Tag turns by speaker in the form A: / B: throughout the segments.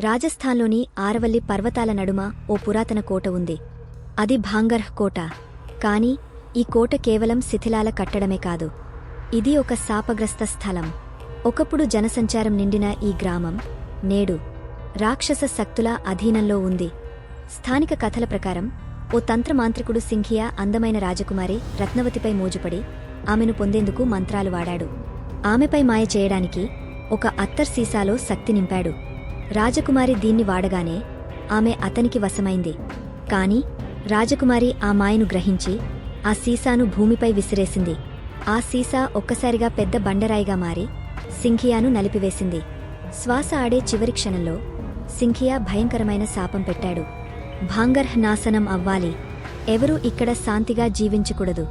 A: రాజస్థాన్లోని ఆరవల్లి పర్వతాల నడుమ ఓ పురాతన కోట ఉంది. అది భాంగర్హ్ కోట. కానీ ఈ కోట కేవలం శిథిలాల కట్టడమే కాదు. ఇది ఒక శాపగ్రస్త స్థలం. ఒకప్పుడు జనసంచారం నిండిన ఈ గ్రామం నేడు రాక్షస శక్తుల అధీనంలో ఉంది. స్థానిక కథల ప్రకారం ఓ తంత్రమాంత్రికుడు సింఘియా అందమైన రాజకుమారి రత్నవతిపై మోజుపడి ఆమెను పొందేందుకు మంత్రాలు వాడాడు. ఆమెపై మాయ చేయడానికి ఒక అత్తర్ సీసాలో శక్తి నింపాడు. రాజకుమారి దీన్ని వాడగానే ఆమె అతనికి వశమైంది. కాని రాజకుమారి ఆ మాయను గ్రహించి ఆ సీసాను భూమిపై విసిరేసింది. ఆ సీసా ఒక్కసారిగా పెద్ద బండరాయిగా మారి సింఖియాను నలిపివేసింది. శ్వాస ఆడే చివరి క్షణంలో సింఖియా భయంకరమైన శాపం పెట్టాడు. భాంగర్హ్ నాశనం అవ్వాలి. ఎవరూ ఇక్కడ శాంతిగా జీవించకూడదు.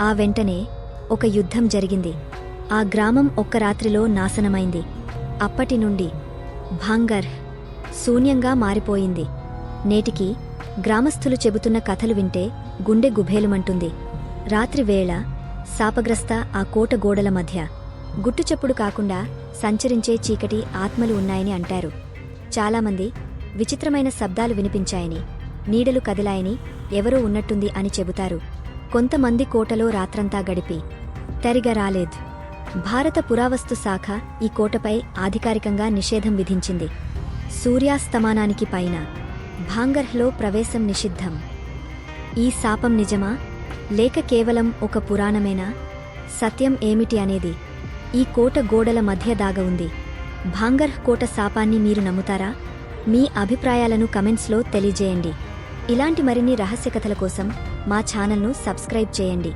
A: ఆ వెంటనే ఒక యుద్ధం జరిగింది. ఆ గ్రామం ఒక్క రాత్రిలో నాశనమైంది. అప్పటి నుండి భాంగర్ శూన్యంగా మారిపోయింది. నేటికి గ్రామస్థులు చెబుతున్న కథలు వింటే గుండె గుభేలుమంటుంది. రాత్రివేళ శాపగ్రస్త ఆ కోట గోడల మధ్య గుట్టుచప్పుడు కాకుండా సంచరించే చీకటి ఆత్మలు ఉన్నాయని అంటారు. చాలామంది విచిత్రమైన శబ్దాలు వినిపించాయని నీడలు కదిలాయని ఎవరో ఉన్నట్టుంది అని చెబుతారు. కొంతమంది కోటలో రాత్రంతా గడిపి తరిగా రాలేదు. భారత పురావస్తు శాఖ ఈ కోటపై అధికారికంగా నిషేధం విధించింది. సూర్యాస్తమానానికి పైన భాంగర్హ్లో ప్రవేశం నిషిద్ధం. ఈ శాపం నిజమా? లేక కేవలం ఒక పురాణమేనా? సత్యం ఏమిటి అనేది ఈ కోట గోడల మధ్య దాగ ఉంది. భాంగర్హ్ కోట శాపాన్ని మీరు నమ్ముతారా? మీ అభిప్రాయాలను కమెంట్స్లో తెలియజేయండి. ఇలాంటి మరిన్ని రహస్య కథల కోసం మా ఛానల్ను సబ్స్క్రైబ్ చేయండి.